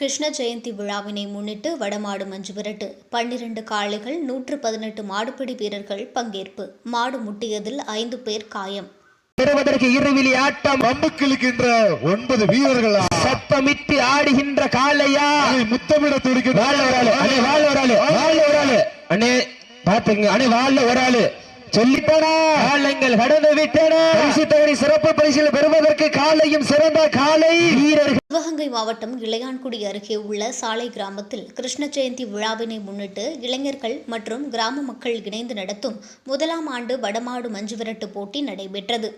கிருஷ்ண ஜெயந்தி விழாவினை முன்னிட்டு வடமாடு மஞ்சு விரட்டு. பன்னிரண்டு காளைகள் நூற்று பதினெட்டு மாடுபிடி வீரர்கள் பங்கேற்பு. மாடு முட்டியதில் ஐந்து பேர் காயம். பெறுவதற்கு இருவிழி ஆட்டம் பம்புக்கிழுக்கின்ற ஒன்பது வீரர்களா? சத்தமிட்டு ஆடுகின்ற காளையா? அதை முத்தமிட துடிக்கின்ற வாழ ஒரு ஆளு அண்ணே வாழ ஒரு ஆளு வாழ ஒரு ஆளு அண்ணே பாத்துங்க அண்ணே வாழ ஒரு ஆளு சொல்லிட்டானா? காலங்கள் கடந்து விட்டன? சிறப்பு பரிசில் பெறுவதற்கு காலையும் சிறந்த காலை வீரர்கள் சிவகங்கை மாவட்டம் இளையான்குடி அருகே உள்ள சாலை கிராமத்தில் கிருஷ்ண ஜெயந்தி விழாவினை முன்னிட்டு இளைஞர்கள் மற்றும் கிராம மக்கள் இணைந்து நடத்தும் முதலாம் ஆண்டு வடமாடு மஞ்சு விரட்டு போட்டி நடைபெற்றது.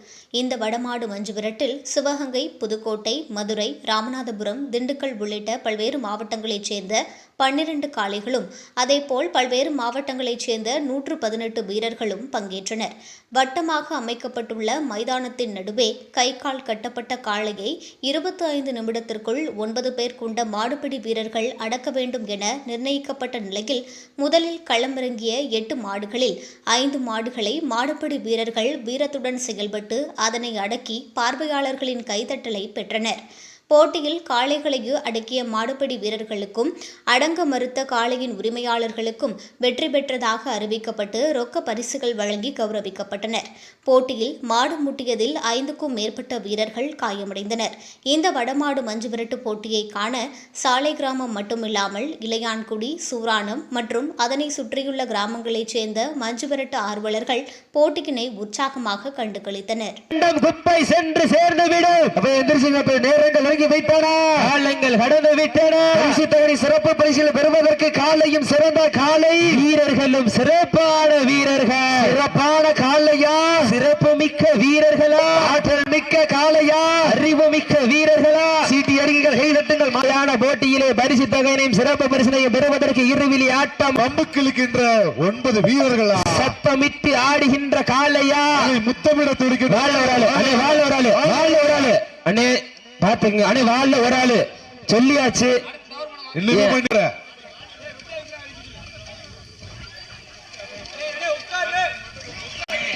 இந்த வடமாடு மஞ்சு விரட்டில் சிவகங்கை புதுக்கோட்டை மதுரை ராமநாதபுரம் திண்டுக்கல் உள்ளிட்ட பல்வேறு மாவட்டங்களைச் சேர்ந்த பன்னிரண்டு காளைகளும் அதேபோல் பல்வேறு மாவட்டங்களைச் சேர்ந்த நூற்று பதினெட்டு வீரர்களும் பங்கேற்றனர். வட்டமாக அமைக்கப்பட்டுள்ள மைதானத்தின் நடுவே கை கால் கட்டப்பட்ட காளையை இருபத்தி ஐந்து நேரத்திற்குள் ஒன்பது பேர் கொண்ட மாடுபிடி வீரர்கள் அடக்க வேண்டும் என நிர்ணயிக்கப்பட்ட நிலையில் முதலில் களமிறங்கிய எட்டு மாடுகளில் ஐந்து மாடுகளை மாடுபிடி வீரர்கள் வீரத்துடன் செயல்பட்டு அதனை அடக்கி பார்வையாளர்களின் கைதட்டலை பெற்றனர். போட்டியில் காளைகளையு அடக்கிய மாடுபிடி வீரர்களுக்கும் அடங்க மறுத்த காளையின் உரிமையாளர்களுக்கும் வெற்றி பெற்றதாக அறிவிக்கப்பட்டு ரொக்க பரிசுகள் வழங்கி கௌரவிக்கப்பட்டனர். போட்டியில் மாடு முட்டியதில் ஐந்துக்கும் மேற்பட்ட வீரர்கள் காயமடைந்தனர். இந்த வடமாடு மஞ்சு விரட்டு போட்டியை காண சாலை கிராமம் மட்டுமில்லாமல் இளையான்குடி சூரானம் மற்றும் அதனை சுற்றியுள்ள கிராமங்களைச் சேர்ந்த மஞ்சு விரட்டு ஆர்வலர்கள் போட்டியினை உற்சாகமாக கண்டுகளித்தனர். மீண்டும் வைத்தானா காலங்கள் கடந்து விட்டன. பரிசு சிறப்பு பரிசில் பெறுவதற்கு காலையும் சிறந்த காலை. வீரர்களும் சிறப்பான வீரர்கள். சிறப்பான காலையா? சிறப்பு மிக்க வீரர்களா? ஆற்றல் மிக்க காலையா? அறிவு மிக்க வீரர்களா? சீட்டி அடிகள் கை தட்டுங்கள். மலையான போட்டியிலே பரிசு தொகையினையும் சிறப்பு பரிசினையும் பெறுவதற்கு இருவிழி ஆட்டம். பம்புக்கிழுக்கின்ற ஒன்பது வீரர்களா? சத்தமிட்டு ஆடுகின்ற அதை முத்தமிட துடிக்கின்ற வாழ ஒரு ஆளு வாழ ஒரு ஆளு வாழ ஒரு ஆளு அண்ணே பாத்துங்க அண்ணே வாழ ஒரு ஆளு. சொல்லியாச்சு.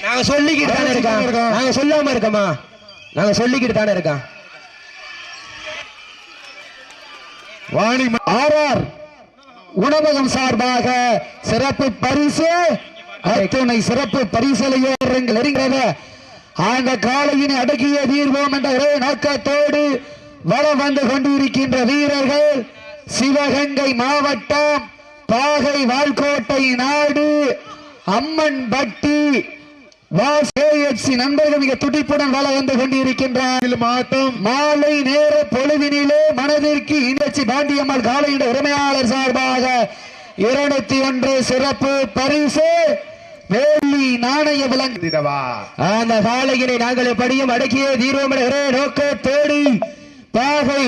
நாங்க சொல்லிக்கிட்டு தானே இருக்கோம். நாங்க சொல்லாம இருக்கோமா? நாங்க சொல்லிக்கிட்டு தானே இருக்கோம். வாணி ஆர்ஆர் உணவகம் சார்பாக சிறப்பு பரிசு. அத்துணை சிறப்பு பரிசலையோ இருக்கிறத அந்த காலையினை அடக்கிய தீர்வோம் என்ற ஒரே நோக்கத்தோடு வளம் வந்து கொண்டிருக்கின்ற வீரர்கள் சிவகங்கை மாவட்டம் பாகை வால்கோட்டை நாடு அம்மன் பட்டி நண்பர்கள் மிக துடிப்புடன் வள வந்து கொண்டிருக்கின்றார். மாலை நேர பொழுதினிலே மனதிற்கு இந்தச்சி பாண்டியம்மாள் காலையிட உரிமையாளர் சார்பாக இருநூத்தி ஒன்று சிறப்பு பரிசு வெள்ளி நாணய விலங்கு. அந்த காலையினை நாங்கள் எப்படியும் அடக்கிய தீர்வம் ஒரே நோக்கத்தோடு பாகை